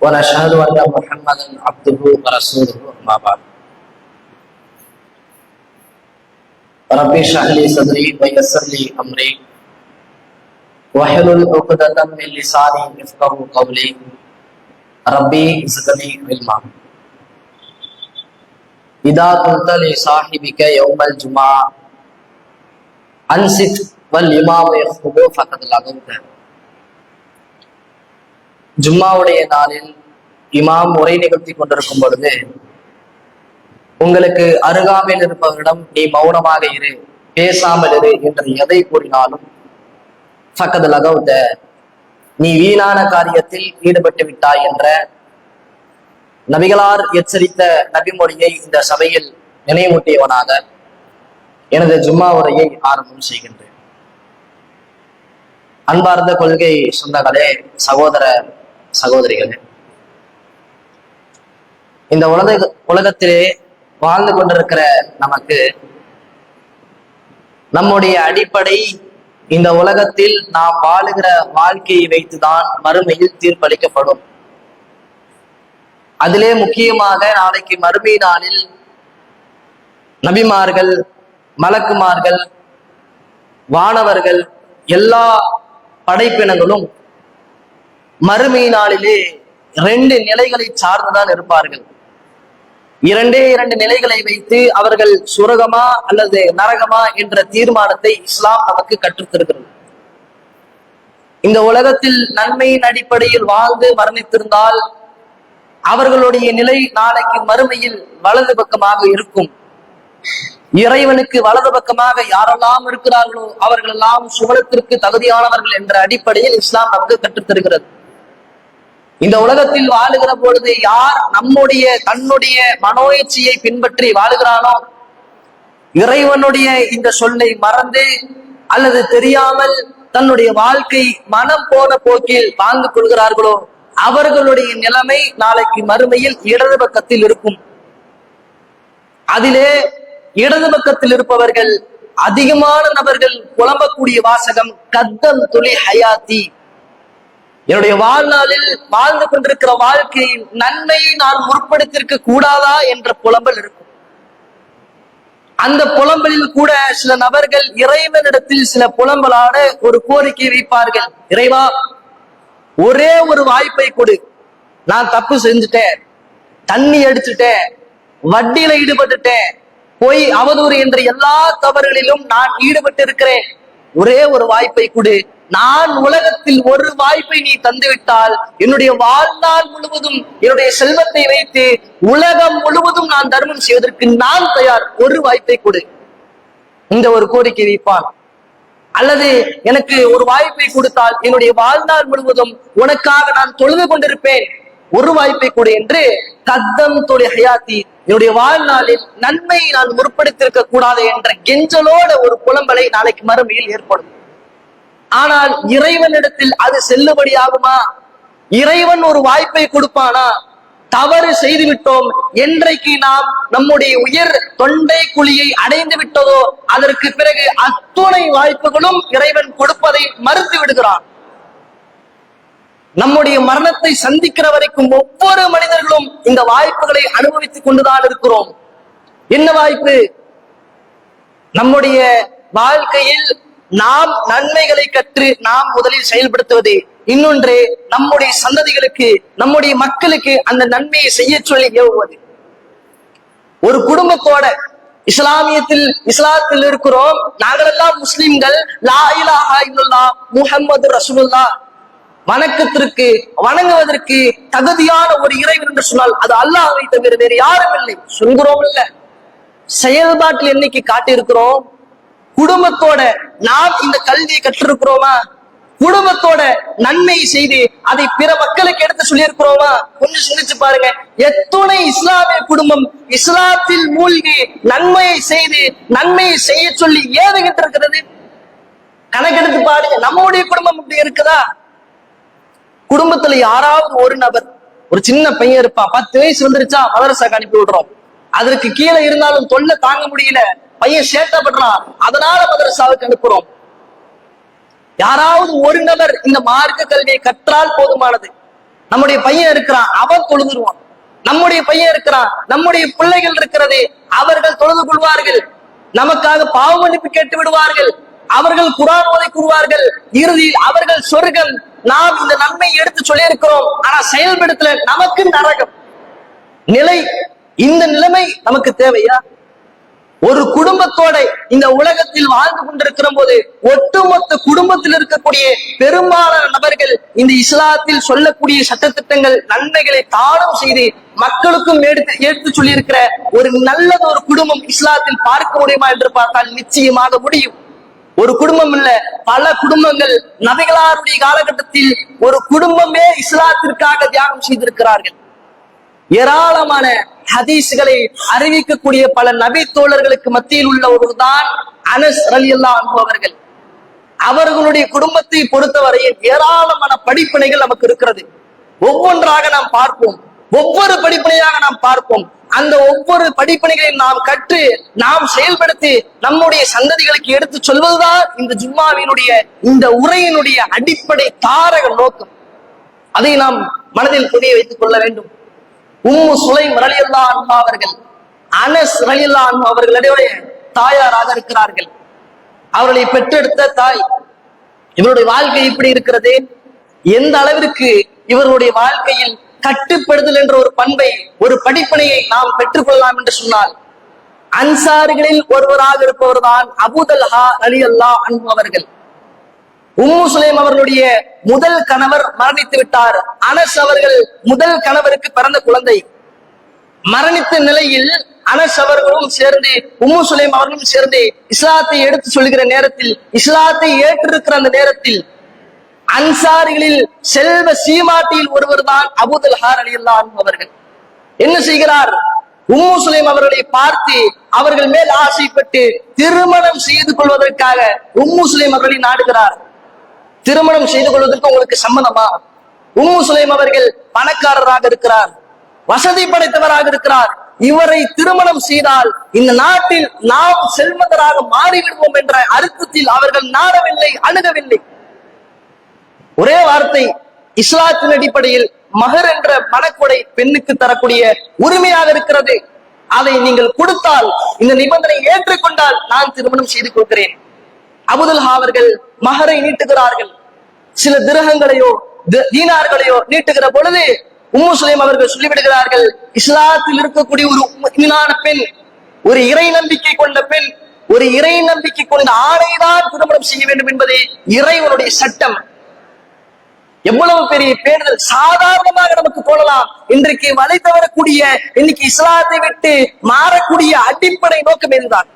ونشهد أن محمدا عبده ورسوله أما بعد. ربي اشرح لي صدري ويسر لي أمري. واحلل عقدة من لساني يفقه قولي. ربي زدني علما. إذا قلت لصاحبك يوم الجمعة أنصت والإمام يخطب فقد لغوت. ஜும்மாவுடைய நாளில் இமாம் உரை நிகழ்த்தி கொண்டிருக்கும் பொழுது உங்களுக்கு அருகாமையில் இருப்பவரிடம் நீ மௌனமாக இரு பேசாமல் இரு என்று எதை கூறினாலும் ஃபக்கது லகவுத நீ வீணான காரியத்தில் ஈடுபட்டு விட்டாய் என்ற நபிகளார் எச்சரித்த நபிமொழியை இந்த சபையில் நினைவூட்டியவனாக எனது ஜும்மா உரையை ஆரம்பம் செய்கின்றேன். அன்பார்ந்த கொள்கை சொந்தங்களே சகோதர சகோதரிகளே. இந்த உலக உலகத்திலே வாழ்ந்து கொண்டிருக்கிற நமக்கு நம்முடைய அடிப்படை இந்த உலகத்தில் நாம் வாழுகிற வாழ்க்கையை வைத்துதான் மறுமையில் தீர்ப்பளிக்கப்படும். அதிலே முக்கியமாக நாளைக்கு மறுமை நாளில் நபிமார்கள் மலக்குமார்கள் வானவர்கள் எல்லா படைப்பினங்களும் மறுமை நாளிலே ரெண்டு நிலைகளை சார்ந்துதான் இருப்பார்கள். இரண்டே இரண்டு நிலைகளை வைத்து அவர்கள் சுரகமா அல்லது நரகமா என்ற தீர்மானத்தை இஸ்லாம் நமக்கு கற்றுத்தருகிறது. இந்த உலகத்தில் நன்மையின் அடிப்படையில் வாழ்ந்து மரணித்திருந்தால் அவர்களுடைய நிலை நாளைக்கு மறுமையில் வலது பக்கமாக இருக்கும். இறைவனுக்கு வலது பக்கமாக யாரெல்லாம் இருக்கிறார்களோ அவர்கள் எல்லாம் சுகலத்திற்கு தகுதியானவர்கள் என்ற அடிப்படையில் இஸ்லாம் நமக்கு கற்றுத்தருகிறது. இந்த உலகத்தில் வாழுகிற பொழுது யார் நம்முடைய தன்னுடைய மனோயிற்சியை பின்பற்றி வாழுகிறானோ இறைவனுடைய இந்த சொல்லை மறந்து அல்லது தெரியாமல் தன்னுடைய வாழ்க்கை மனம் போன போக்கில் வாழ்ந்து கொள்கிறார்களோ அவர்களுடைய நிலைமை நாளைக்கு மறுமையில் இடது பக்கத்தில் இருக்கும். அதிலே இடது பக்கத்தில் இருப்பவர்கள் அதிகமான நபர்கள் புலம்பக்கூடிய வாசகம் கத்தம் துளி ஹயாத்தி. என்னுடைய வாழ்நாளில் வாழ்ந்து கொண்டிருக்கிற வாழ்க்கையின் நன்மையை நான் முற்படுத்திருக்க கூடாதா என்ற புலம்பல் இருக்கும். அந்த புலம்பலில் கூட சில நபர்கள் இறைவனிடத்தில் சில புலம்பலான ஒரு கோரிக்கை வைப்பார்கள். இறைவா ஒரே ஒரு வாய்ப்பை கொடு. நான் தப்பு செஞ்சுட்டேன். தண்ணி அடிச்சுட்டேன். வட்டியில ஈடுபட்டுட்டேன். பொய் அவதூறு என்ற எல்லா தவறுகளிலும் நான் ஈடுபட்டு இருக்கிறேன் ஒரே ஒரு வாய்ப்பை கொடு. நான் உலகத்தில் ஒரு வாய்ப்பை நீ தந்துவிட்டால் என்னுடைய வாழ்நாள் முழுவதும் என்னுடைய செல்வத்தை வைத்து உலகம் முழுவதும் நான் தர்மம் செய்வதற்கு நான் தயார். ஒரு வாய்ப்பை கொடு. இந்த ஒரு கோரிக்கை வைப்பான். அல்லது எனக்கு ஒரு வாய்ப்பை கொடுத்தால் என்னுடைய வாழ்நாள் முழுவதும் உனக்காக நான் தொழுது கொண்டிருப்பேன். ஒரு வாய்ப்பை கொடு என்று கத்தம் தொழில் ஹயாத்தி என்னுடைய வாழ்நாளில் நன்மையை நான் முற்படுத்தியிருக்க கூடாது என்ற கெஞ்சலோட ஒரு புலம்பலை நாளைக்கு மறுமையில் ஏற்படும். ஆனால் இறைவனிடத்தில் அது செல்லுபடியாகுமா? இறைவன் ஒரு வாய்ப்பை கொடுப்பானா? தவறு செய்து விட்டோம் என்றைக்கு நாம் நம்முடைய உயர் தொண்டை குழியை அடைந்து விட்டதோ அதற்கு பிறகு அத்துணை வாய்ப்புகளும் இறைவன் கொடுப்பதை மறுத்து விடுகிறான். நம்முடைய மரணத்தை சந்திக்கிற வரைக்கும் ஒவ்வொரு மனிதர்களும் இந்த வாய்ப்புகளை அனுபவித்துக் கொண்டுதான் இருக்கிறோம். என்ன வாய்ப்பு? நம்முடைய வாழ்க்கையில் நாம் நன்மைகளை கற்று நாம் முதலில் செயல்படுத்துவது இன்னொன்று நம்முடைய சந்ததிகளுக்கு நம்முடைய மக்களுக்கு அந்த நன்மையை செய்ய சொல்லி ஏவுவது. ஒரு குடும்பத்தோட இஸ்லாமியத்தில் இஸ்லாத்தில் இருக்கிறோம். நாங்களெல்லாம் முஸ்லிம்கள். லா இலாஹா இல்லல்லா முஹம்மது ரசூலுல்லா வணக்கத்திற்கு வணங்குவதற்கு தகுதியான ஒரு இறைவன் என்று சொன்னால் அது அல்லாஹை தவிர வேறு யாரும் இல்லை. சொல்கிறோம் இல்ல செயல்பாட்டில் என்னைக்கு காட்டியிருக்கிறோம்? குடும்பத்தோட நாம் இந்த கல்வியை கற்றிருக்கிறோமா? குடும்பத்தோட நன்மை செய்து அதை பிற மக்களுக்கு எடுத்து சொல்லியிருக்கிறோமா? கொஞ்சம் சிந்திச்சு பாருங்க. எத்துணை இஸ்லாமிய குடும்பம் இஸ்லாத்தில் மூழ்கி நன்மையை செய்து நன்மையை செய்ய சொல்லி ஏதுகிட்டு இருக்கிறது? கணக்கெடுத்து பாருங்க. நம்முடைய குடும்பம் இப்படி இருக்குதா? குடும்பத்துல யாராவது ஒரு நபர் ஒரு சின்ன பையன் இருப்பான். பத்து வயசு வந்துருச்சா? மதரசாக்கு அனுப்பி விடுறோம். அதற்கு கீழே இருந்தாலும் தொல்லை தாங்க முடியல. பையன் சேர்த்தப்படுறான் அதனால மதரசாவுக்கு அனுப்புறோம். யாராவது ஒரு நபர் இந்த மார்க்க கல்வியை கற்றால் போதுமானது. நம்முடைய பையன் இருக்கிறான் அவன் தொழுதுருவான். நம்முடைய பையன் இருக்கிறான் நம்முடைய பிள்ளைகள் இருக்கிறது அவர்கள் தொழுது கொள்வார்கள். நமக்காக பாவ மன்னிப்பு கேட்டு விடுவார்கள். அவர்கள் குரான் ஓதை கூறுவார்கள். இறுதியில் அவர்கள் சொர்க்கம். நாம் இந்த நன்மை எடுத்து சொல்லி இருக்கிறோம் ஆனா செயல்படுத்தல நமக்கு நரகம். நிலை இந்த நிலைமை நமக்கு தேவையா? ஒரு குடும்பத்தோட இந்த உலகத்தில் வாழ்ந்து கொண்டிருக்கிற போது ஒட்டுமொத்த குடும்பத்தில் இருக்கக்கூடிய பெரும்பாலான நபர்கள் இந்த இஸ்லாத்தில் சொல்லக்கூடிய சட்டத்திட்டங்கள் நன்மைகளை தானம் செய்து மக்களுக்கும் எடுத்து எடுத்து சொல்லியிருக்கிற ஒரு நல்லது ஒரு குடும்பம் இஸ்லாத்தில் பார்க்க முடியுமா என்று பார்த்தால் நிச்சயமாக முடியும். ஒரு குடும்பம் இல்ல பல குடும்பங்கள் நபிகளாருடைய காலகட்டத்தில் ஒரு குடும்பமே இஸ்லாத்திற்காக தியாகம் செய்திருக்கிறார்கள். ஏராளமான ஹதீஸ்களை அறிவிக்கக்கூடிய பல நபி தோழர்களுக்கு மத்தியில் உள்ள ஒருதான் அனஸ் அலி அல்லா அவர்கள். அவர்களுடைய குடும்பத்தை பொறுத்தவரையில் ஏராளமான படிப்பினைகள் நமக்கு இருக்கிறது. ஒவ்வொன்றாக நாம் பார்ப்போம். ஒவ்வொரு படிப்பினையாக நாம் பார்ப்போம். அந்த ஒவ்வொரு படிப்பினைகளையும் நாம் கற்று நாம் செயல்படுத்தி நம்முடைய சந்ததிகளுக்கு எடுத்து சொல்வதுதான் இந்த ஜும்மாவினுடைய இந்த உரையினுடைய அடிப்படை தாரக நோக்கம். அதை நாம் மனதில் புதிய வைத்துக் கொள்ள வேண்டும். உம்மு சுலைம் ரலியல்லா அன்பா அவர்கள் அனஸ் ரலியல்லா அன்பா அவர்களுடைய தாயாராக இருக்கிறார்கள். அவர்களை பெற்றெடுத்த தாய் இவருடைய வாழ்க்கை இப்படி இருக்கிறது? எந்த அளவிற்கு இவருடைய வாழ்க்கையில் கட்டுப்படுதல் என்ற ஒரு பண்பை ஒரு படிப்பனையை நாம் பெற்றுக்கொள்ளலாம் என்று சொன்னால் அன்சாரிகளில் ஒருவராக இருப்பவர்தான் அபுதல்ஹா அலி அல்லா அன்பு அவர்கள். உம்மு சுலைம் அவர்களுடைய முதல் கணவர் மரணித்து விட்டார். அனஸ் அவர்கள் முதல் கணவருக்கு பிறந்த குழந்தை. மரணித்த நிலையில் அனஸ் அவர்களும் சேர்ந்து உம்மு சுலைம் அவர்களும் சேர்ந்து இஸ்லாத்தை எடுத்து சொல்கிற நேரத்தில் இஸ்லாத்தை ஏற்றிருக்கிற அந்த நேரத்தில் அன்சாரிகளில் செல்வ சீமாட்டியில் ஒருவர் தான் அபுதல் ஹார் அலி அவர்கள். என்ன செய்கிறார்? உம்மு சுலைம் அவர்களை பார்த்து அவர்கள் மேல் ஆசைப்பட்டு திருமணம் செய்து கொள்வதற்காக உம்மு சுலைம் அவர்களை நாடுகிறார். திருமணம் செய்து கொள்வதற்கு உங்களுக்கு சம்மதமா? உம்மு சுலைம் அவர்கள் பணக்காரராக இருக்கிறார் வசதி படைத்தவராக இருக்கிறார். இவரை திருமணம் செய்தால் இந்த நாட்டில் நாம் செல்வந்தராக மாறிவிடுவோம் என்ற அர்த்தத்தில் அவர்கள் நாடவில்லை அணுகவில்லை. ஒரே வார்த்தை இஸ்லாத்தின் அடிப்படையில் மகர் என்ற மனக்கொடை பெண்ணுக்கு தரக்கூடிய உரிமையாக இருக்கிறது. அதை நீங்கள் கொடுத்தால் இந்த நிபந்தனை ஏற்றுக்கொண்டால் நான் திருமணம் செய்து கொள்கிறேன். அபுதுல்ஹா அவர்கள் மகரை நீட்டுகிறார்கள். சில திரகங்களையோ தி- தீனார்களையோ நீட்டுகிற பொழுது உம்மு சுலைம் அவர்கள் சொல்லிவிடுகிறார்கள் இஸ்லாத்தில் இருக்கக்கூடிய ஒரு உண்மையான பெண் ஒரு இறை நம்பிக்கை கொண்ட பெண் ஒரு இறை நம்பிக்கை கொண்ட ஆணைதான் திருமணம் செய்ய வேண்டும் என்பதே இறைவனுடைய சட்டம். எவ்வளவு பெரிய பேருதல் சாதாரணமாக நமக்கு தோணலாம் இன்றைக்கு வலை தவறக்கூடிய இன்னைக்கு இஸ்லாத்தை விட்டு மாறக்கூடிய அடிப்படை நோக்கம் இதுதான்.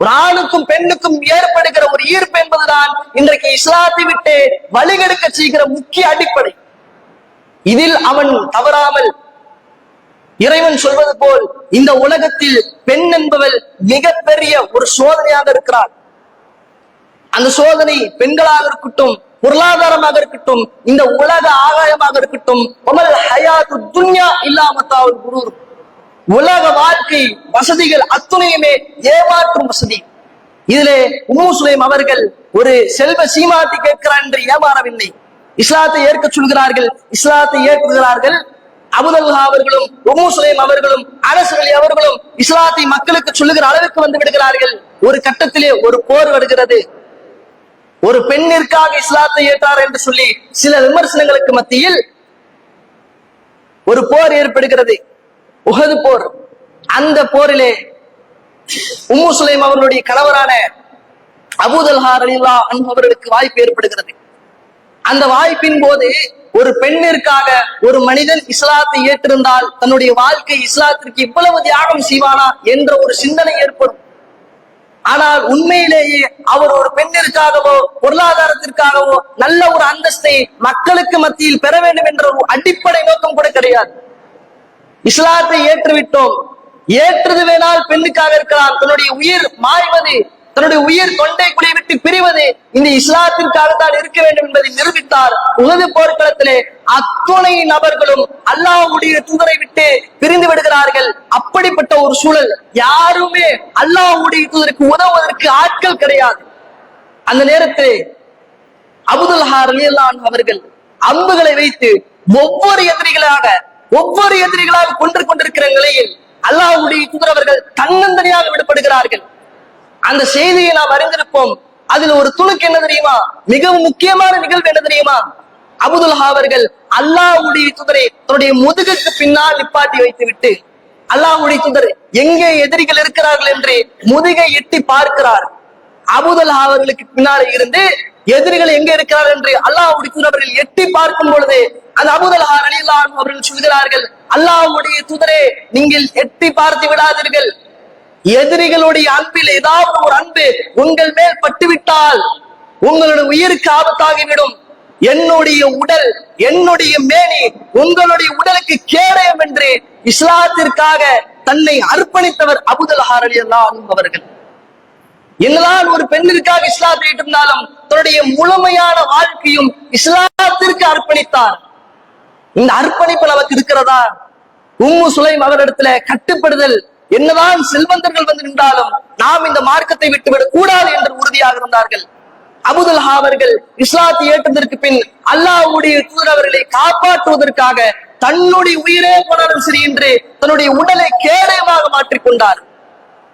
ஒரு ஆணுக்கும் பெண்ணுக்கும் ஏற்படுகிற ஒரு ஈர்ப்பு என்பதுதான் இன்றைக்கு இஸ்லாத்தை விட்டு வழிகெடுக்க செய்கிற முக்கிய அடிப்படை. இதில் அவன் தவறாமல் இறைவன் சொல்வது போல் இந்த உலகத்தில் பெண் என்பவள் மிகப்பெரிய ஒரு சோதனையாக இருக்கிறார் அந்த சோதனை பெண்களாக இருக்கட்டும் பொருளாதாரமாக இருக்கட்டும் இந்த உலக ஆகாயமாக இருக்கட்டும் துன்யா இல்லாமத்தாவது துன்யா இருக்கும் உலக வாழ்க்கை வசதிகள் அத்துணையுமே ஏமாற்றும் வசதி. இதிலே உம்மு சுலைம் அவர்கள் ஒரு செல்வ சீமாட்டி கேட்கிறார் என்று ஏமாறவில்லை. இஸ்லாத்தை ஏற்க சொல்கிறார்கள் இஸ்லாத்தை ஏற்குகிறார்கள் அபுதல்லா அவர்களும் உம்மு சுலைம் அவர்களும் அரசு அவர்களும் இஸ்லாத்தை மக்களுக்கு சொல்லுகிற அளவுக்கு வந்து விடுகிறார்கள். ஒரு கட்டத்திலே ஒரு போர் வருகிறது. ஒரு பெண்ணிற்காக இஸ்லாத்தை ஏற்றார் என்று சொல்லி சில விமர்சனங்களுக்கு மத்தியில் ஒரு போர் ஏற்படுகிறது. உகது போர். அந்த போரிலே உம்மு சுலைம் அவர்களுடைய கணவரான அபுதல்ஹார் அலில்லா அவர்களுக்கு வாய்ப்பு ஏற்படுகிறது. அந்த வாய்ப்பின் போது ஒரு பெண்ணிற்காக ஒரு மனிதன் இஸ்லாத்தை ஏற்றிருந்தால் தன்னுடைய வாழ்க்கை இஸ்லாத்திற்கு இவ்வளவு தியாகம் செய்வானா என்ற ஒரு சிந்தனை ஏற்படும். ஆனால் உண்மையிலேயே அவர் ஒரு பெண்ணிற்காகவோ பொருளாதாரத்திற்காகவோ நல்ல ஒரு அந்தஸ்தை மக்களுக்கு மத்தியில் பெற வேண்டும் என்ற ஒரு அடிப்படை நோக்கம் கூட கிடையாது. இஸ்லாத்தை ஏற்றுவிட்டோம். ஏற்றது வேணால் பெண்ணுக்காக இருக்கலாம். தன்னுடைய உயிர் மாய்வது தன்னுடைய உயிர் தொண்டை குழி விட்டு பிரிவது இந்த இஸ்லாத்திற்காக தான் இருக்க வேண்டும் என்பதை நிரூபித்தார். உலக போர்க்களத்திலே அத்துணை நபர்களும் அல்லாஹுடைய தூதரை விட்டு பிரிந்து விடுகிறார்கள். அப்படிப்பட்ட ஒரு சூழல் யாருமே அல்லாஹுடைய தூதருக்கு உதவுவதற்கு ஆட்கள் கிடையாது. அந்த நேரத்தில் அபுதுல்ஹா ரலியல்லாஹு அவர்கள் அம்புகளை வைத்து ஒவ்வொரு எதிரிகளாக ஒவ்வொரு எதிரிகளாக கொன்று கொண்டிருக்கிற நிலையில் அல்லாஹுடைய தூதரவர்கள் தன்னந்தனியாக விடப்படுகிறார்கள். அந்த செய்தியை நாம் அறிந்திருப்போம். அதில் ஒரு துணுக்கு என்ன தெரியுமா? மிகவும் முக்கியமான நிகழ்வு என்ன தெரியுமா? அபுதுல்ஹா அவர்கள் அல்லாஹுடைய தூதரை தன்னுடைய முதுகுக்கு பின்னால் நிப்பாட்டி வைத்து விட்டு அல்லாஹுடைய தூதர் எங்கே எதிரிகள் இருக்கிறார்கள் என்று முதுகை எட்டி பார்க்கிறார். அபுதுல்ஹா அவர்களுக்கு பின்னால் இருந்து எதிரிகள் எங்க இருக்கிறார் என்று அல்லாஹுடைய தூதர் அவர்கள் எட்டி பார்க்கும் பொழுது அது அபுதல் ரலியல்லாஹு அவர்கள் சொல்கிறார்கள் அல்லாஹ்வுடைய துதரே நீங்கள் எட்டி பார்த்து விடாதீர்கள். எதிரிகளுடைய அன்பில் ஏதாவது ஒரு அன்பு உங்கள் மேல் பட்டுவிட்டால் உங்களுடைய உயிருக்கு ஆபத்தாகிவிடும். என்னுடைய உடல் என்னுடைய மேனி உங்களுடைய உடலுக்கு கேடயம் என்று இஸ்லாத்திற்காக தன்னை அர்ப்பணித்தவர் அபுதல் ஹாரலி அவர்கள். என்னதான் ஒரு பெண்ணிற்காக இஸ்லாத்தை இருந்தாலும் தன்னுடைய முழுமையான வாழ்க்கையும் இஸ்லாத்திற்கு அர்ப்பணித்தார். இந்த அர்ப்பணிப்பு நமக்கு இருக்கிறதா? உம்மு சுலைம் அவரிடத்துல கட்டுப்படுதல் என்னதான் செல்வந்தர்கள் வந்து நின்றாலும் நாம் இந்த மார்க்கத்தை விட்டுவிடக் கூடாது என்று உறுதியாக இருந்தார்கள். அபுதுல் அவர்கள் இஸ்லாத்தை ஏற்றதற்கு பின் அல்லாஹுடைய தூதரவர்களை காப்பாற்றுவதற்காக தன்னுடைய உயிரே போனாலும் சரி என்று தன்னுடைய உடலை கேடயமாக மாற்றிக்கொண்டார்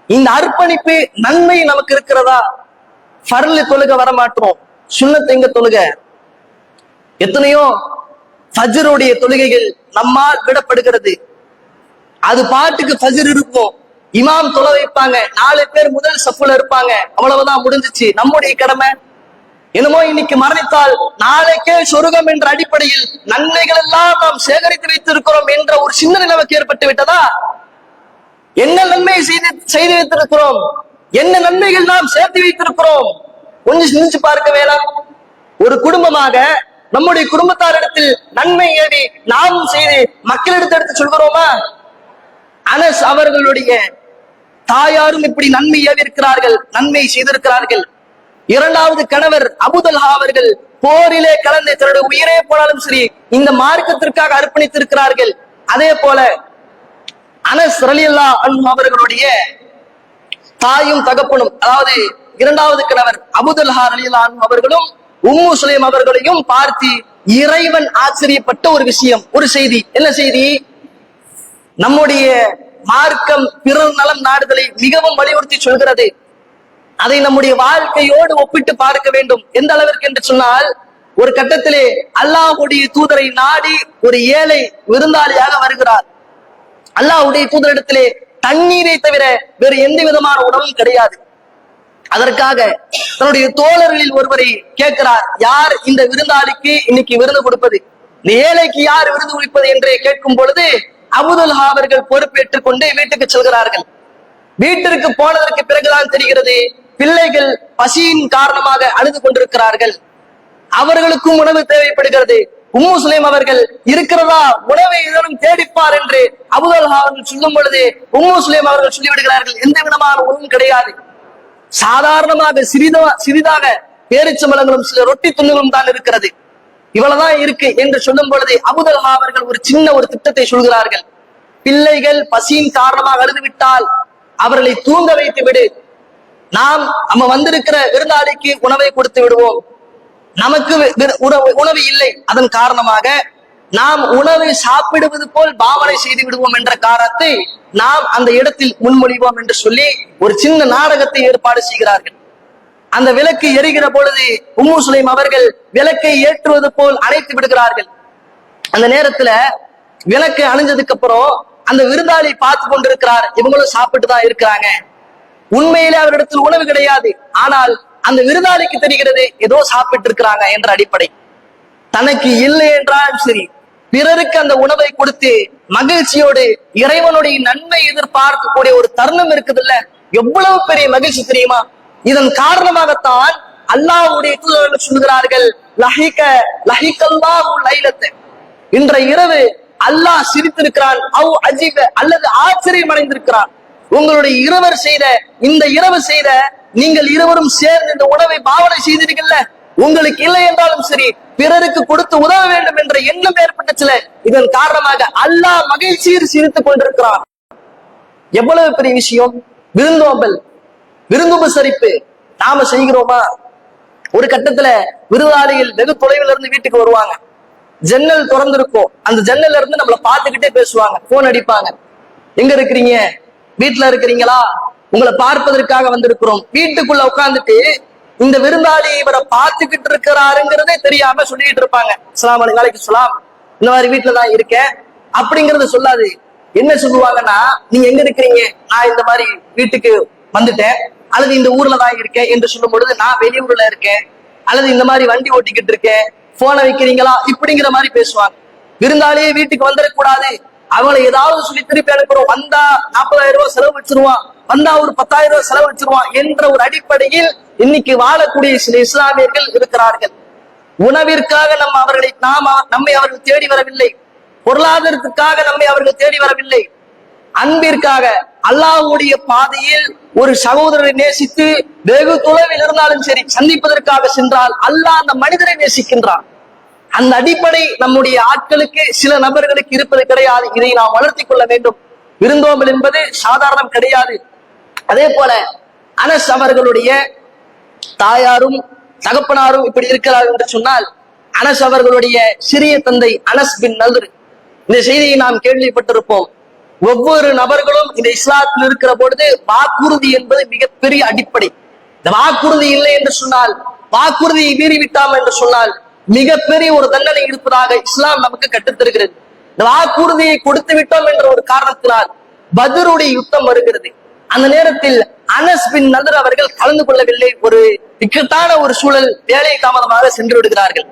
இந்த அர்ப்பணிப்பு நன்மை நமக்கு இருக்கிறதா? ஃபர்லு தொழுக வரமாட்டோம். சுண்ணத்தை எங்க தொழுக? எத்தனையோ ஃபஜருடைய தொழுகைகள் நம்மால் விடப்படுகிறது. அது பாட்டுக்கு ஃபஜ்ர் இருக்கும். இமாம் தொலை வைப்பாங்க. நாலு பேர் முதல் சஃபுல இருப்பாங்க. அவ்வளவுதான் முடிஞ்சிச்சு. நம்முடைய கடமை. என்னமோ இன்னைக்கு மரணித்தால் நாளைக்கே சொருகம் என்ற அடிப்படையில் நன்மைகள் எல்லாம் நாம் சேகரித்து வைத்திருக்கிறோம் என்ற ஒரு சிந்தனை நமக்கு ஏற்பட்டு விட்டதா? என்ன நன்மை செய்து செய்து வைத்திருக்கிறோம்? என்ன நன்மைகள் நாம் சேர்த்து வைத்திருக்கிறோம்? கொஞ்சம் சிந்திச்சு பார்க்க வேணாம். ஒரு குடும்பமாக நம்முடைய குடும்பத்தாரிடத்தில் நன்மை ஏவி நாமும் செய்து மக்களிடத்து எடுத்து சொல்கிறோமா? அனஸ் அவர்களுடைய தாயாரும் இப்படி நன்மை ஏவிருக்கிறார்கள் நன்மை செய்திருக்கிறார்கள். இரண்டாவது கணவர் அபுதல்ஹா அவர்கள் போரிலே கலந்து தன்னுடைய உயிரே போனாலும் சரி இந்த மார்க்கத்திற்காக அர்ப்பணித்திருக்கிறார்கள். அதே போல அனஸ் ரலியல்லா அன்னும் அவர்களுடைய தாயும் தகப்பனும் அதாவது இரண்டாவது கணவர் அபுதல்ஹா ரலியல்லா அன்ஹு அவர்களும் உம்மு சுலைம் அவர்களையும் பார்த்து இறைவன் ஆச்சரியப்பட்ட ஒரு விஷயம் ஒரு செய்தி. என்ன செய்தி? நம்முடைய மார்க்கம் பிறர் நலம் நாடுதலை மிகவும் வலியுறுத்தி சொல்கிறது. அதை நம்முடைய வாழ்க்கையோடு ஒப்பிட்டு பார்க்க வேண்டும். எந்த அளவிற்கு என்று சொன்னால் ஒரு கட்டத்திலே அல்லாஹுடைய தூதரை நாடி ஒரு ஏழை விருந்தாளியாக வருகிறார். அல்லாஹுடைய தூதரிடத்திலே தண்ணீரை தவிர வேறு எந்த விதமான உணவும் கிடையாது. அதற்காக தன்னுடைய தோழர்களில் ஒருவரை கேட்கிறார். யார் இந்த விருந்தாளிக்கு இன்னைக்கு விருது கொடுப்பது? இந்த ஏழைக்கு யார் விருது கொடுப்பது என்று கேட்கும் பொழுது அபுதுல்ஹா அவர்கள் பொறுப்பேற்றுக் கொண்டு வீட்டுக்கு செல்கிறார்கள். வீட்டிற்கு போனதற்கு பிறகுதான் தெரிகிறது பிள்ளைகள் பசியின் காரணமாக அழுது கொண்டிருக்கிறார்கள். அவர்களுக்கும் உணவு தேவைப்படுகிறது. உம்மு சுலைம் அவர்கள் இருக்கிறதா? உணவை இதனும் தேடிப்பார் என்று அபுதல்ஹா அவர்கள் சொல்லும் பொழுது உம்மு சுலைம் அவர்கள் சொல்லிவிடுகிறார்கள் எந்த விதமான உணவும் கிடையாது. சாதாரணமாக சிறிதா சிறிதாக பேரிச்சம்பளங்களும் சில ரொட்டி துண்டுகளும் தான் இருக்கிறது. இவ்வளவுதான் இருக்கு என்று சொல்லும் பொழுது அபுதல்ஹா அவர்கள் ஒரு சின்ன ஒரு திட்டத்தை சொல்கிறார்கள். பிள்ளைகள் பசியின் காரணமாக அழுதுவிட்டால் அவர்களை தூங்க வைத்து விடு. நாம் நம்ம வந்திருக்கிற விருந்தாளிக்கு உணவை கொடுத்து விடுவோம். நமக்கு உணவு உணவு இல்லை. அதன் காரணமாக நாம் உணவை சாப்பிடுவது போல் பாவனை செய்து விடுவோம் என்ற காரணத்தை நாம் அந்த இடத்தில் முன்மொழிவோம் என்று சொல்லி ஒரு சின்ன நாடகத்தை ஏற்பாடு செய்கிறார்கள். அந்த விளக்கு எரிகிற பொழுது உம்மு சுலைம் அவர்கள் விளக்கை ஏற்றுவது போல் அணைத்து விடுகிறார்கள். அந்த நேரத்துல விளக்கு அணிஞ்சதுக்கு அப்புறம் அந்த விருந்தாளி பார்த்து கொண்டிருக்கிறார் இவங்களும் சாப்பிட்டு தான் இருக்கிறாங்க. உண்மையிலே அவரிடத்தில் உணவு கிடையாது. ஆனால் அந்த விருந்தாளிக்கு தெரிகிறது ஏதோ சாப்பிட்டு இருக்கிறாங்க என்ற அடிப்படை. தனக்கு இல்லை என்றாலும் சரி பிறருக்கு அந்த உணவை கொடுத்து மகிழ்ச்சியோடு இறைவனுடைய நன்மை எதிர்பார்க்கக்கூடிய ஒரு தருணம் இருக்குதுல்ல? எவ்வளவு பெரிய மகிழ்ச்சி தெரியுமா? இதன் காரணமாகத்தான் அல்லாஹுடைய தூதர்கள் சொல்கிறார்கள் லஹிக லஹிகல்லாஹு லைலத்தை இன்றைய இரவு அல்லாஹ் சிரித்திருக்கிறான் அவ் அஜீப அல்லது ஆச்சரியம் அடைந்திருக்கிறான். உங்களுடைய இருவர் செய்த இந்த இரவு செய்த நீங்கள் இருவரும் சேர்ந்து இந்த உணவை பாவனை செய்தீர்கள்ல? உங்களுக்கு இல்லை என்றாலும் சரி பிறருக்கு கொடுத்து உதவ வேண்டும் என்ற எண்ணம் ஏற்பட்ட சில இதன் காரணமாக அல்லாஹ் மகிழ்ச்சியில் சிரித்துக் கொண்டிருக்கிறான். எவ்வளவு பெரிய விஷயம்? விருந்தோம்பல் விருந்துபசரிப்பு நாம செய்கிறோமா? ஒரு கட்டத்துல விருதாளிகள் வெகு தொலைவில் இருந்து வீட்டுக்கு வருவாங்க. ஜன்னல் திறந்திருக்கும். அந்த ஜன்னல்ல இருந்து நம்மள பார்த்துக்கிட்டே பேசுவாங்க. போன் அடிப்பாங்க. எங்க இருக்கிறீங்க? வீட்டுல இருக்கிறீங்களா? உங்களை பார்ப்பதற்காக வந்திருக்கிறோம். வீட்டுக்குள்ள உட்கார்ந்துட்டு இந்த விருந்தாளி இவரை பார்த்துக்கிட்டு இருக்கிறாருங்கிறதே தெரியாம சொல்லிட்டு இருப்பாங்க. சலாம் அலைக்கு சலாம் இந்த மாதிரி வீட்டுல தான் இருக்கேன். அப்படிங்கறத சொல்லாது. என்ன சொல்லுவாங்கன்னா நீங்க எங்க இருக்கிறீங்க? நான் இந்த மாதிரி வீட்டுக்கு வந்துட்டேன். அல்லது இந்த ஊர்ல தான் இருக்கேன். என்று சொல்லும் பொழுது நான் வெளியூர்ல இருக்கேன். அல்லது இந்த மாதிரி வண்டி ஓட்டிக்கிட்டு இருக்கேன். போனை வைக்கிறீங்களா? இப்படிங்கிற மாதிரி பேசுவாங்க. விருந்தாளியே வீட்டுக்கு வந்துடக்கூடாது அவளை ஏதாவது சொல்லி திருப்பி அனுப்புறோம். வந்தா நாற்பதாயிரம் ரூபாய் செலவு வச்சிருவான். வந்தா ஒரு பத்தாயிரம் ரூபாய் செலவு வச்சிருவான் என்ற ஒரு அடிப்படையில் இன்னைக்கு வாழக்கூடிய சில இஸ்லாமியர்கள் இருக்கிறார்கள். உணவிற்காக நம்ம அவர்களை நாம் நம்மை அவர்கள் தேடி வரவில்லை. பொருளாதாரத்துக்காக நம்மை அவர்கள் தேடி வரவில்லை. அன்பிற்காக அல்லாஹ்வுடைய பாதையில் ஒரு சகோதரரை நேசித்து வெகு தொலைவில் இருந்தாலும் சரி சந்திப்பதற்காக சென்றால் அல்லாஹ் அந்த மனிதரை நேசிக்கின்றான். அந்த அடிப்படை நம்முடைய ஆட்களுக்கு சில நபர்களுக்கு இருப்பது கிடையாது. இதை நாம் வளர்த்தி கொள்ள வேண்டும். விருந்தோம்பல் என்பது சாதாரணம் கிடையாது. அதே போல அனஸ் அவர்களுடைய தாயாரும் தகப்பனாரும் இப்படி இருக்கிறார்கள் என்று சொன்னால் அனஸ் அவர்களுடைய சிறிய தந்தை அனஸ் பின் நல்ர் இந்த செய்தியை நாம் கேள்விப்பட்டிருப்போம். ஒவ்வொரு நபர்களும் இந்த இஸ்லாத்தில் இருக்கிற பொழுது வாக்குறுதி என்பது மிகப்பெரிய அடிப்படை. இந்த வாக்குறுதி இல்லை என்று சொன்னால் வாக்குறுதியை மீறிவிட்டாம் என்று சொன்னால் மிகப்பெரிய ஒரு தண்டனை இருப்பதாக இஸ்லாம் நமக்கு கற்றுத்தருகிறது. வாக்குறுதியை கொடுத்து விட்டோம் என்ற ஒரு காரணத்தினால் பதருடைய யுத்தம் வருகிறது. அந்த நேரத்தில் அனஸ் பின் நதர் அவர்கள் கலந்து கொள்ளவில்லை. ஒரு இக்கட்டான ஒரு சூழல் வேலை தாமதமாக சென்று விடுகிறார்கள்.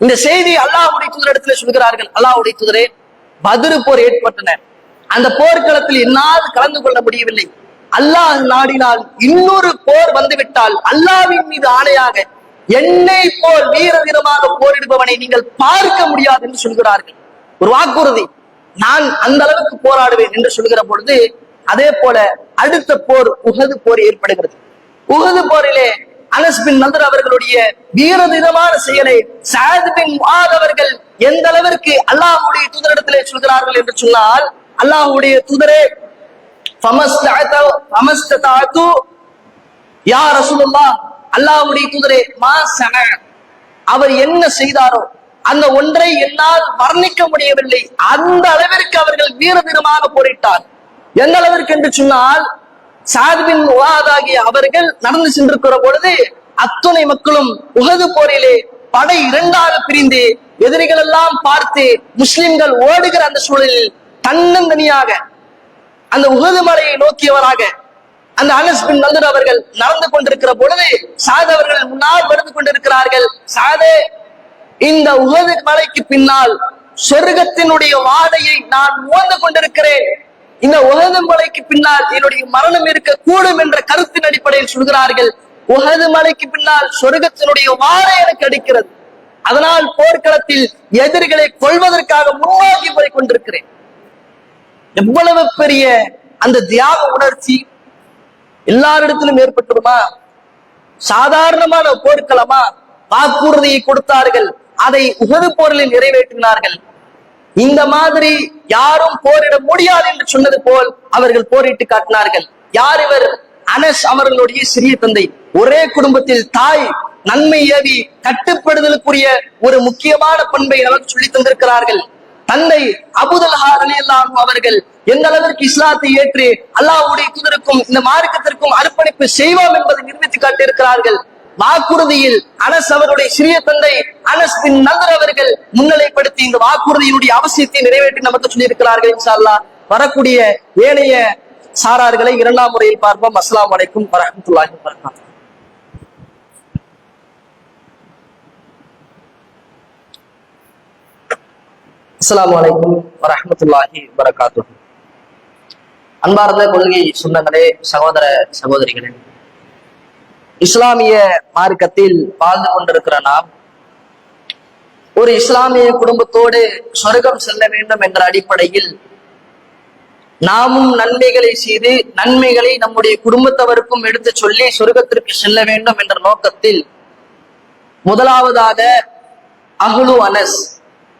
இந்த செய்தி அல்லாஹுடைய தூதரிடத்தில் சொல்கிறார்கள். அல்லாஹுடைய தூதரே பதிரு போர் ஏற்பட்டன. அந்த போர்க்களத்தில் என்னால் கலந்து கொள்ள முடியவில்லை. அல்லாஹ் நாடினால் இன்னொரு போர் வந்துவிட்டால் அல்லாவின் மீது ஆணையாக என்னை போல் வீர வீரமாக போரிடுபவனை நீங்கள் பார்க்க முடியாது என்று சொல்கிறார்கள். ஒரு வாக்குறுதி. நான் அந்த அளவுக்கு போராடுவேன் என்று சொல்கிற பொழுது அதே போல அடுத்த போர் உகது போர் ஏற்படுகிறது. உகது போரிலே அனஸ் பின் நந்தர் அவர்களுடைய வீரதீரமான செயலை சாத் பின் முஆத் அவர்கள் எந்த அளவிற்கு அல்லாஹுடைய தூதரிடத்திலே சொல்கிறார்கள் என்று சொன்னால் அல்லாஹ்வுடைய தூதரே ஃபமஸ்தஅத- ஃபமஸ்ததஅது யா ரசூலுல்லாஹ் அல்லாவுடைய குதிரை மா சன அவர் என்ன செய்தாரோ அந்த ஒன்றை என்னால் வர்ணிக்க முடியவில்லை. அந்த அளவிற்கு அவர்கள் வீரதீரமாக போரிட்டார். எந்த அளவிற்கு என்று சொன்னால் சாத்பின் உவாதாகிய அவர்கள் நடந்து சென்றிருக்கிற பொழுது அத்துணை மக்களும் உகது போரிலே படை இரண்டாக பிரிந்து எதிரிகள் எல்லாம் பார்த்து முஸ்லிம்கள் ஓடுகிற அந்த சூழலில் தன்னந்தனியாக அந்த உகது மலையை நோக்கியவராக அந்த அனஸ் பின் மந்தூர் அவர்கள் நடந்து கொண்டிருக்கிற பொழுது சாத அவர்கள் முன்னால் வந்து கொண்டிருக்கிறார்கள். சாதே இந்த உகது மலைக்கு பின்னால் சொர்க்கத்தினுடைய வாதையை நான் உணர்ந்து கொண்டிருக்கிறேன். இந்த உகது மலைக்கு பின்னால் என்னுடைய மரணம் இருக்க கூடும் என்ற கருத்தின் அடிப்படையில் சொல்கிறார்கள். உகது மலைக்கு பின்னால் சொர்க்கத்தினுடைய வாடை எனக்கு அடிக்கிறது. அதனால் போர்க்களத்தில் எதிரிகளை கொள்வதற்காக முன்னோக்கி போய் கொண்டிருக்கிறேன். எவ்வளவு பெரிய அந்த தியாக உணர்ச்சி எல்லாரிடத்திலும் ஏற்பட்டுருமா சாதாரணமான போர்க்களமா? வாக்குறுதியை கொடுத்தார்கள். அதை உகது போரில் நிறைவேற்றினார்கள். இந்த மாதிரி யாரும் போரிட முடியாது என்று சொன்னது போல் அவர்கள் போரிட்டு காட்டினார்கள். யார் இவர்? அனஸ் அவர்களுடைய சிறிய தந்தை. ஒரே குடும்பத்தில் தாய் நன்மை ஏவி கட்டுப்படுதலுக்குரிய ஒரு முக்கியமான பண்பை நமக்கு சொல்லி தந்திருக்கிறார்கள். தந்தை அபுதல்ஹா அலியல்லாஹு அவர்கள் எந்த அளவிற்கு இஸ்லாத்தை ஏற்று அல்லாஹுடைய தூதருக்கும் இந்த மார்க்கத்திற்கும் அர்ப்பணிப்பு செய்வோம் என்பதை நிரூபித்து காட்டியிருக்கிறார்கள். வாக்குறுதியில் அனஸ் அவருடைய சிறிய தந்தை அனஸ் பின் நந்தர் அவர்கள் முன்னிலைப்படுத்தி இந்த வாக்குறுதியினுடைய அவசியத்தை நிறைவேற்றி நமக்கு சொல்லியிருக்கிறார்கள் இன்ஷா வரக்கூடிய ஏனைய சாரார்களை இரண்டாம் முறையில் பார்ப்போம். அஸ்லாம் வலைக்கும் வரமத்துல்லாஹி வபரகாத்துஹு. அஸ்லாம் அலைக்கும் வரமத்துல்லாஹி வரகாத்து அன்பார்ந்த கொள்கை சொந்தங்களே சகோதர சகோதரிகளே இஸ்லாமிய மார்க்கத்தில் வாழ்ந்து கொண்டிருக்கிற நாம் ஒரு இஸ்லாமிய குடும்பத்தோடு சொர்க்கம் செல்ல வேண்டும் என்ற அடிப்படையில் நாமும் நன்மைகளை செய்து நன்மைகளை நம்முடைய குடும்பத்தவருக்கும் எடுத்து சொல்லி சொர்க்கத்திற்கு செல்ல வேண்டும் என்ற நோக்கத்தில் முதலாவதாக அகுலு அனஸ்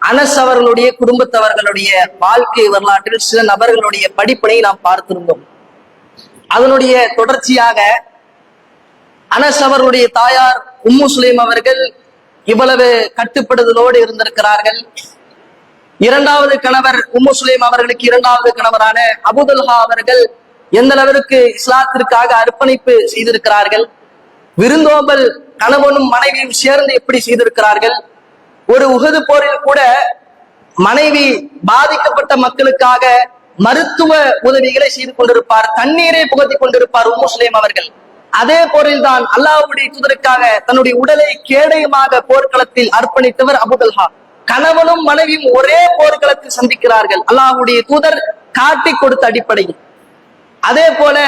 அனஸ் அவர்களுடைய குடும்பத்தவர்களுடைய வாழ்க்கை வரலாற்றில் சில நபர்களுடைய படிப்பினை நாம் பார்த்திருந்தோம். அதனுடைய தொடர்ச்சியாக அனஸ் அவர்களுடைய தாயார் உம்மு சுலைம் அவர்கள் இவ்வளவு கட்டுப்படுதலோடு இருந்திருக்கிறார்கள். இரண்டாவது கணவர் உம்மு சுலைம் அவர்களுக்கு இரண்டாவது கணவரான அபுதுல்ஹா அவர்கள் எந்த அளவிற்கு இஸ்லாத்திற்காக அர்ப்பணிப்பு செய்திருக்கிறார்கள்? விருந்தோம்பல் கணவனும் மனைவியும் சேர்ந்து எப்படி செய்திருக்கிறார்கள்? ஒரு உகது போரில் கூட மனைவி பாதிக்கப்பட்ட மக்களுக்காக மருத்துவ உதவிகளை செய்து கொண்டிருப்பார் தண்ணீரை புகத்தி கொண்டிருப்பார் முஸ்லிம் அவர்கள். அதே போரில் தான் அல்லாஹுடைய தூதருக்காக தன்னுடைய உடலை கேடயமாக போர்க்களத்தில் அர்ப்பணித்தவர் அபுதல்ஹா கணவனும் மனைவியும் ஒரே போர்க்களத்தில் சந்திக்கிறார்கள். அல்லாஹுடைய தூதர் காட்டி கொடுத்த அடிப்படையில். அதே போல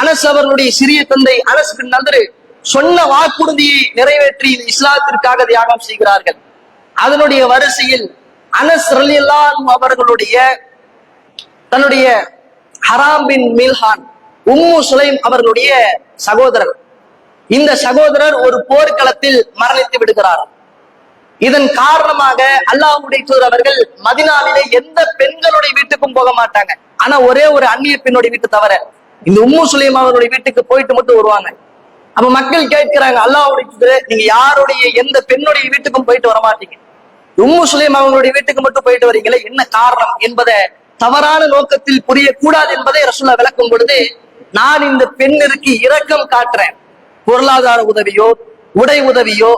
அனஸ் அவர்களுடைய சிறிய தந்தை அனஸ் பின் நந்தரு சொன்ன வாக்குறுதியை நிறைவேற்றி இஸ்லாத்திற்காக தியாகம் செய்கிறார்கள். அதனுடைய வரிசையில் அனஸ் ரலியல்லாஹு அவர்களுடைய தன்னுடைய ஹராம் பின் மில்ஹான் உம்மு சுலைம் அவர்களுடைய சகோதரர். இந்த சகோதரர் ஒரு போர்க்களத்தில் மரணித்து விடுகிறார். இதன் காரணமாக அல்லாஹுடைய தூர் அவர்கள் மதினாவிலே எந்த பெண்களுடைய வீட்டுக்கும் போக மாட்டாங்க. ஆனா ஒரே ஒரு அந்நிய பெண்ணுடைய வீட்டு தவிர இந்த உம்மு சுலைம் அவருடைய வீட்டுக்கு போயிட்டு மட்டும் வருவாங்க. அப்ப மக்கள் கேட்கிறாங்க அல்லாஹுடைய நீங்க யாருடைய எந்த பெண்ணுடைய வீட்டுக்கும் போயிட்டு வர மாட்டீங்க உம்மு சுலைம் அவங்களுடைய வீட்டுக்கு மட்டும் போயிட்டு வரீங்களே என்ன காரணம் என்பதை தவறான நோக்கத்தில் புரியக்கூடாது என்பதை ரசுல்லா விளக்கும் பொழுது நான் இந்த பெண்ணிற்கு இரக்கம் காட்டுறேன். பொருளாதார உதவியோ உடை உதவியோ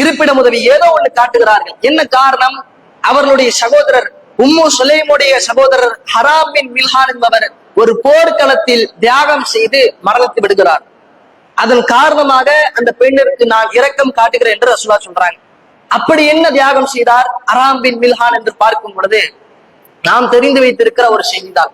இருப்பிடம் உதவி ஏதோ ஒண்ணு காட்டுகிறார்கள். என்ன காரணம்? அவர்களுடைய சகோதரர் உம்மு சுலைமுடைய சகோதரர் ஹராம் பின் மில்ஹான் என்பவர் ஒரு போர்க்களத்தில் தியாகம் செய்து மரணத்து விடுகிறார். அதன் காரணமாக அந்த பெண்ணிற்கு நான் இரக்கம் காட்டுகிறேன் என்று ரசுல்லா சொல்றாங்க. அப்படி என்ன தியாகம் செய்தார்? அராம் பின் மில்ஹான் என்று பார்க்கும் பொழுது நாம் தெரிந்து வைத்திருக்கிற ஒரு செய்திதான்.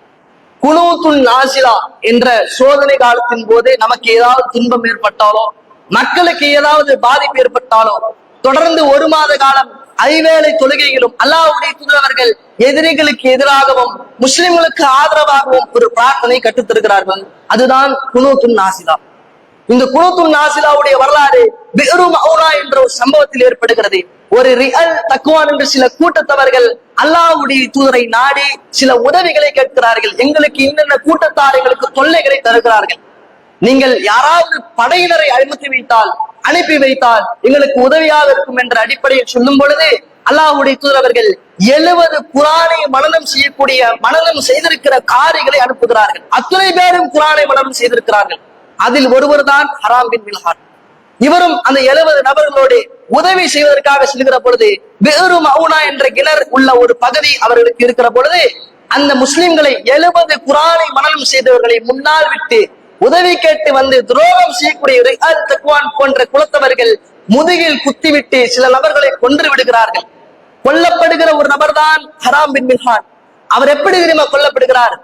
குனூத்துல் நாசிலா என்ற சோதனை காலத்தின் போது நமக்கு ஏதாவது துன்பம் ஏற்பட்டாலோ மக்களுக்கு ஏதாவது பாதிப்பு ஏற்பட்டாலோ தொடர்ந்து ஒரு மாத காலம் ஐவேளை தொழுகையிலும் அல்லாஹ்வுடைய தூதரவர்கள் எதிரிகளுக்கு எதிராகவும் முஸ்லிம்களுக்கு ஆதரவாகவும் ஒரு பிரார்த்தனை கற்றுத்தருகிறார்கள். அதுதான் குனூத்துல் நாசிலா. இந்த குனூத்துல் நாசிலாவுடைய வரலாறு வெறும் அவுலா என்ற ஒரு சம்பவத்தில் ஏற்படுகிறது. ஒரு ரியல் தக்குவான் என்று சில கூட்டத்தவர்கள் அல்லாவுடைய தூதரை நாடி சில உதவிகளை கேட்கிறார்கள். எங்களுக்கு இன்னென்ன கூட்டத்தார் எங்களுக்கு தொல்லைகளை தருகிறார்கள். நீங்கள் யாராவது படையினரை அனுமதி வைத்தால் அனுப்பி வைத்தால் எங்களுக்கு உதவியாக இருக்கும் என்ற அடிப்படையில் சொல்லும் பொழுது அல்லாஹுடைய தூதரவர்கள் எழுவது எழுபது குரானை மனநம் செய்யக்கூடிய மனநம் செய்திருக்கிற காரிகளை அனுப்புகிறார்கள். அத்தனை பேரும் குரானை மனநம் செய்திருக்கிறார்கள். அதில் ஒருவர் தான் ஹராம் பின் மில்ஹான் இவரும் அந்த எழுபது நபர்களோடு உதவி செய்வதற்காக செல்கிற பொழுது வெறும் அவுனா என்ற கிணறு உள்ள ஒரு பகுதி அவர்களுக்கு இருக்கிற பொழுது அந்த முஸ்லிம்களை எழுபது குரானை மனநம் செய்தவர்களை முன்னால் விட்டு உதவி கேட்டு வந்து துரோகம் செய்யக்கூடிய ரிஹால் தக்வான் போன்ற குலத்தவர்கள் முதுகில் குத்திவிட்டு சில நபர்களை கொன்று விடுகிறார்கள். கொல்லப்படுகிற ஒரு நபர் தான் ஹராம் பின் மில்ஹான் அவர் எப்படி தெரியுமா கொல்லப்படுகிறார்?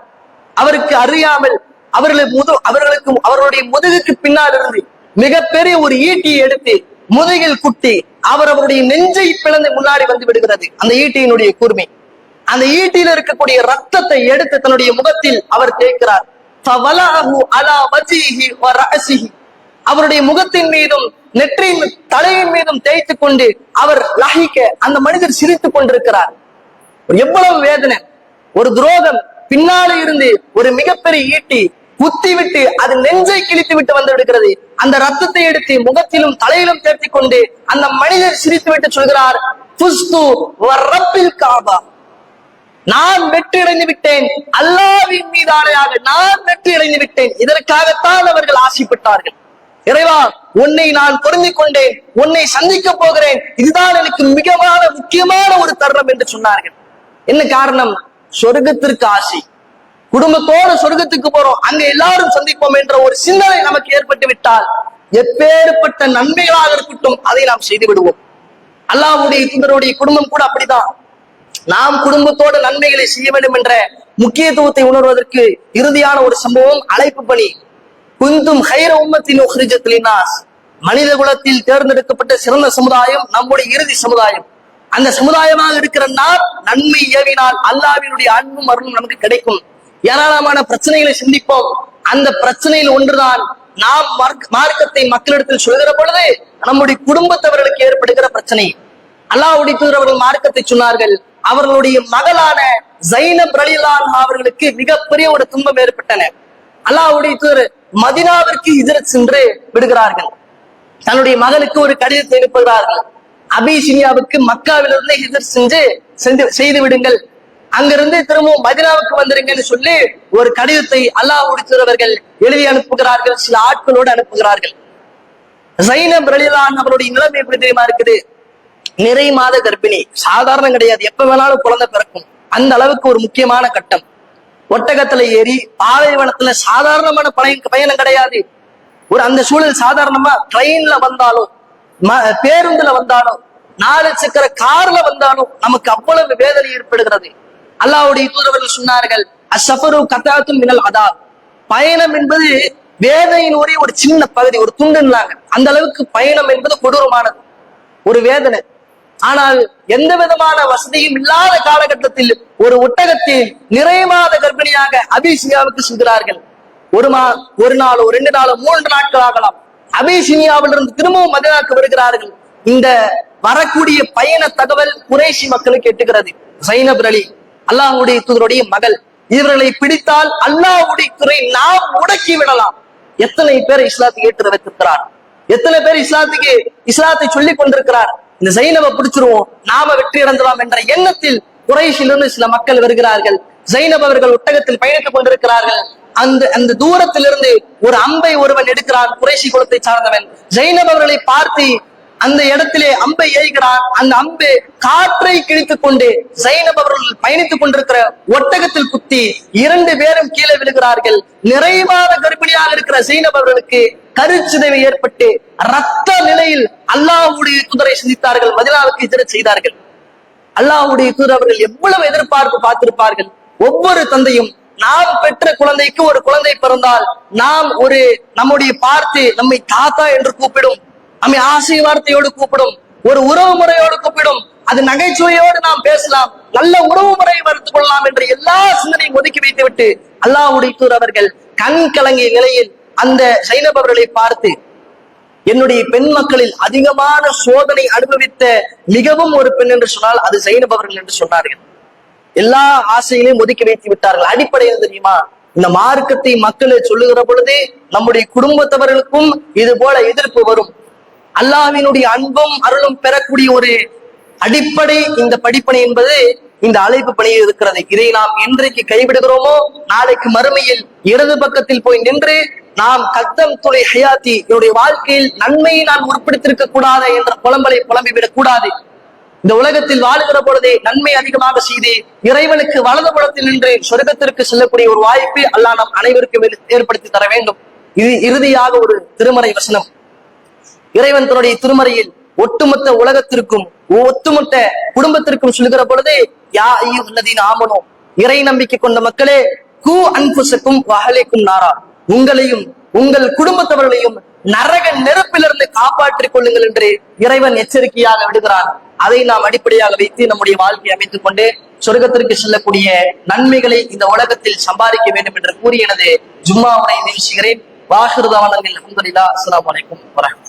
அவருக்கு அறியாமல் அவர்களை முது அவர்களுக்கு அவருடைய முதுகுக்கு பின்னால் இருந்து மிகப்பெரிய ஒரு ஈட்டியை எடுத்து முதுகில் குட்டி அவர் அவருடைய நெஞ்சை பிளந்து முன்னாடி வந்து விடுகிறது. அந்த ஈட்டியினுடைய கூர்மை. அந்த ஈட்டியில் இருக்கக்கூடிய ரத்தத்தை எடுத்து தன்னுடைய முகத்தில் அவர் தேய்க்கிறார். அவருடைய முகத்தின் மீதும் நெற்றியின் தலையின் மீதும் தேய்த்து கொண்டு அவர் லஹிக்க அந்த மனிதர் சிரித்துக் கொண்டிருக்கிறார். எவ்வளவு வேதனை. ஒரு துரோகம். பின்னாலே இருந்து ஒரு மிகப்பெரிய ஈட்டி குத்தி விட்டு அது நெஞ்சை கிழித்து விட்டு வந்து விடுகிறது. அந்த ரத்தத்தை எடுத்து முகத்திலும் தலையிலும் தேர்த்தி கொண்டு அந்த மனிதர் சிரித்து விட்டு சொல்கிறார் புஸ்து காபா. நான் வெற்றி அடைந்து விட்டேன். அல்லாவின் மீது ஆணையாக நான் வெற்றி அடைந்து விட்டேன். இதற்காகத்தான் அவர்கள் ஆசைப்பட்டார்கள். இறைவா உன்னை நான் பொருந்திக் கொண்டேன். உன்னை சந்திக்க போகிறேன். இதுதான் எனக்கு மிகமான முக்கியமான ஒரு தருணம் என்று சொன்னார்கள். என்ன காரணம்? சொர்க்கத்திற்கு ஆசை. குடும்பத்தோடு சொர்க்கத்துக்கு போறோம். அங்க எல்லாரும் சந்திப்போம் என்ற ஒரு சிந்தனை நமக்கு ஏற்பட்டு விட்டால் எப்பேற்பட்ட நன்மைகளாக இருக்கட்டும் அதை நாம் செய்து விடுவோம் அல்லாஹ்வுடைய தூதருடைய குடும்பம் கூட அப்படிதான். நாம் குடும்பத்தோடு நன்மைகளை செய்ய வேண்டும் என்ற முக்கியத்துவத்தை உணர்வதற்கு இறுதியான ஒரு சம்பவம் அழைப்பு பணி. குந்தும் ஹைர உம்மத்தின் உஹ்ரிஜத்லினாஸ் மனித குலத்தில் தேர்ந்தெடுக்கப்பட்ட சிறந்த சமுதாயம் நம்முடைய இறுதி சமுதாயம். அந்த சமுதாயமாக இருக்கிற நாம் நன்மை ஏவினால் அல்லாவினுடைய அன்பும் அருளும் நமக்கு கிடைக்கும். ஏராளமான பிரச்சனைகளை சிந்திப்போம். அந்த பிரச்சனையில் ஒன்றுதான் நாம் மார்க்கத்தை மக்களிடத்தில் சொல்கிற பொழுது நம்முடைய குடும்பத்தவர்களுக்கு ஏற்படுகிற பிரச்சனை. அல்லாவுடைய தூதர் அவர்கள் மார்க்கத்தை சொன்னார்கள் அவர்களுடைய மகளான ஜைனப் ரலிலான் அவர்களுக்கு மிகப்பெரிய ஒரு துன்பம் ஏற்பட்டன. அல்லாவுடைய தூதர் மதினாவிற்கு இதர சென்று விடுகிறார்கள். தன்னுடைய மகனுக்கு ஒரு கடிதத்தை அனுப்புகிறார்கள். அபிசினியாவுக்கு மக்காவிலிருந்து எதிர் சென்று செஞ்சு செய்து விடுங்கள். அங்கிருந்து திரும்பவும் மதினாவுக்கு வந்துருங்கன்னு சொல்லி ஒரு கடிதத்தை அல்லாஹ் உடித்தவர்கள் எழுதி அனுப்புகிறார்கள் சில ஆட்களோடு அனுப்புகிறார்கள். சைனம் ரலிலான் அவருடைய நிலைமை எப்படி தெரியுமா இருக்குது? நிறை மாத கர்ப்பிணி. சாதாரணம் கிடையாது. எப்ப வேணாலும் குழந்தை பிறக்கும். அந்த அளவுக்கு ஒரு முக்கியமான கட்டம். ஒட்டகத்துல ஏறி பாலைவனத்துல சாதாரணமான பயன் பயணம் கிடையாது. ஒரு அந்த சூழல் சாதாரணமா ட்ரெயின்ல வந்தாலும் ம- பேருந்துல வந்தாலும் நாலு சக்கர கார்ல வந்தாலும் நமக்கு அவ்வளவு வேதனை ஏற்படுகிறது. அல்லாஹ்வுடைய தூதர்கள் சொன்னார்கள் அசஃபரு கத்தாத்தும் மினல் அதா பயணம் என்பது வேதனையின் ஒரே ஒரு சின்ன பகுதி ஒரு துண்டுன்னாங்க. அந்த அளவுக்கு பயணம் என்பது கொடூரமானது ஒரு வேதனை. ஆனால் எந்த விதமான வசதியும் இல்லாத காலகட்டத்தில் ஒரு ஒட்டகத்தில் நிறைய மாத கர்ப்பிணியாக அபிசினியாவுக்கு செல்கிறார்கள். ஒரு மா ஒரு நாளோ ரெண்டு நாளோ மூன்று நாட்கள் ஆகலாம். அபிசினியாவிலிருந்து திரும்பவும் மதினாக்கு வருகிறார்கள். இந்த வரக்கூடிய பயண தகவல் குறைசி மக்களுக்கு எட்டுகிறது. சைனப் அலி அல்லாஹுடைய தூதருடைய மகள். இவர்களை பிடித்தால் அல்லாஹுடைய துறை நாம் முடக்கி விடலாம். எத்தனை பேர் இஸ்லாத்துக்கு ஏற்று வைத்திருக்கிறார் எத்தனை பேர் இஸ்லாத்துக்கு இஸ்லாத்தை சொல்லிக் கொண்டிருக்கிறார்? இந்த ஜைனவை பிடிச்சிருவோம் நாம வெற்றி அடைந்தலாம் என்ற எண்ணத்தில் குறைஷிலிருந்து சில மக்கள் வருகிறார்கள். ஜைனப் அவர்கள் ஒட்டகத்தில் பயணித்துக் கொண்டிருக்கிறார்கள். அந்த அந்த தூரத்திலிருந்து ஒரு அம்பை ஒருவன் எடுக்கிறான் குறைஷி குலத்தை சார்ந்தவன். ஜைனப் அவர்களை பார்த்து அந்த இடத்திலே அம்பை எய்கிறான் அந்த அம்பு காற்றை கிழித்துக் கொண்டு சைனப் அவர்கள் பயணித்துக் கொண்டிருக்கிற ஒட்டகத்தில் குத்தி இரண்டு பேரும் கீழே விழுகிறார்கள். நிறைவாத கர்ப்பிணியாக இருக்கிற சைனப் அவர்களுக்கு கருச்சிதைவு ஏற்பட்டு ரத்த நிலையில் அல்லாவுடைய குதிரை சிந்தித்தார்கள். மதினாவுக்கு எதிர செய்தார்கள். அல்லாவுடைய குதிரை அவர்கள் எவ்வளவு எதிர்பார்ப்பு பார்த்திருப்பார்கள். ஒவ்வொரு தந்தையும் நாம் பெற்ற குழந்தைக்கு ஒரு குழந்தை பிறந்தால் நாம் ஒரு நம்முடைய பார்த்து நம்மை தாத்தா என்று கூப்பிடும் நம்மை ஆசை வார்த்தையோடு கூப்பிடும் ஒரு உறவு முறையோடு கூப்பிடும் அது நகைச்சுவையோடு நாம் பேசலாம் நல்ல உறவு முறையை வளர்த்துக் கொள்ளலாம் என்று எல்லா சிந்தனையும் ஒதுக்கி வைத்து விட்டு அல்லாவுடைய தூர் அவர்கள் கண் கலங்கிய நிலையில் அந்த சைனப் அவர்களை பார்த்து என்னுடைய பெண் மக்களில் அதிகமான சோதனை அனுபவித்த மிகவும் ஒரு பெண் என்று சொன்னால் அது சைனப் அவர்கள் என்று சொன்னார்கள். எல்லா ஆசைகளையும் ஒதுக்கி வைத்து விட்டார்கள். அடிப்படையில் தெரியுமா? இந்த மார்க்கத்தை மக்களை சொல்லுகிற பொழுது நம்முடைய குடும்பத்தவர்களுக்கும் இது போல எதிர்ப்பு வரும். அல்லாவினுடைய அன்பும் அருளும் பெறக்கூடிய ஒரு அடிப்படை இந்த படிப்பணி என்பது இந்த அழைப்பு பணியில் இருக்கிறது. இதை நாம் இன்றைக்கு கைவிடுகிறோமோ? நாளைக்கு மறுமையில் இடது பக்கத்தில் போய் நின்று நாம் கத்தம் துளை ஹயாத்தி என்னுடைய வாழ்க்கையில் நன்மையை நான் உட்படுத்திருக்க கூடாது என்ற புலம்பலை புலம்பிவிடக் கூடாது. இந்த உலகத்தில் வாழுகிற பொழுதே நன்மை அதிகமாக செய்து இறைவனுக்கு வலது புலத்தில் நின்று சொர்க்கத்திற்கு செல்லக்கூடிய ஒரு வாய்ப்பு அல்லாஹ் நாம் அனைவருக்கும் ஏற்படுத்தி தர வேண்டும். இது இறுதியாக ஒரு திருமறை வசனம். இறைவன் தன்னுடைய திருமறையில் ஒட்டுமொத்த உலகத்திற்கும் ஒட்டுமொத்த குடும்பத்திற்கும் சொல்லுகிற பொழுது யா ஐயோ உள்ளதின் ஆமனோ. இறை நம்பிக்கை கொண்ட மக்களே கூ அன்புசக்கும் வகலைக்கும் நாரா. உங்களையும் உங்கள் குடும்பத்தவர்களையும் நரக நெருப்பிலிருந்து காப்பாற்றிக் கொள்ளுங்கள் என்று இறைவன் எச்சரிக்கையாக விடுகிறான். அதை நாம் அடிப்படையாக வைத்து நம்முடைய வாழ்க்கையை அமைத்துக் கொண்டு சொர்க்கத்திற்கு செல்லக்கூடிய நன்மைகளை இந்த உலகத்தில் சம்பாதிக்க வேண்டும் என்று கூறி எனது ஜும்மா உரை நிகழ்ச்சிகிறேன். வாகிருதாவனங்கள் அஹமதுல்லா அஸ்லாம் அலைக்கும் வரகம்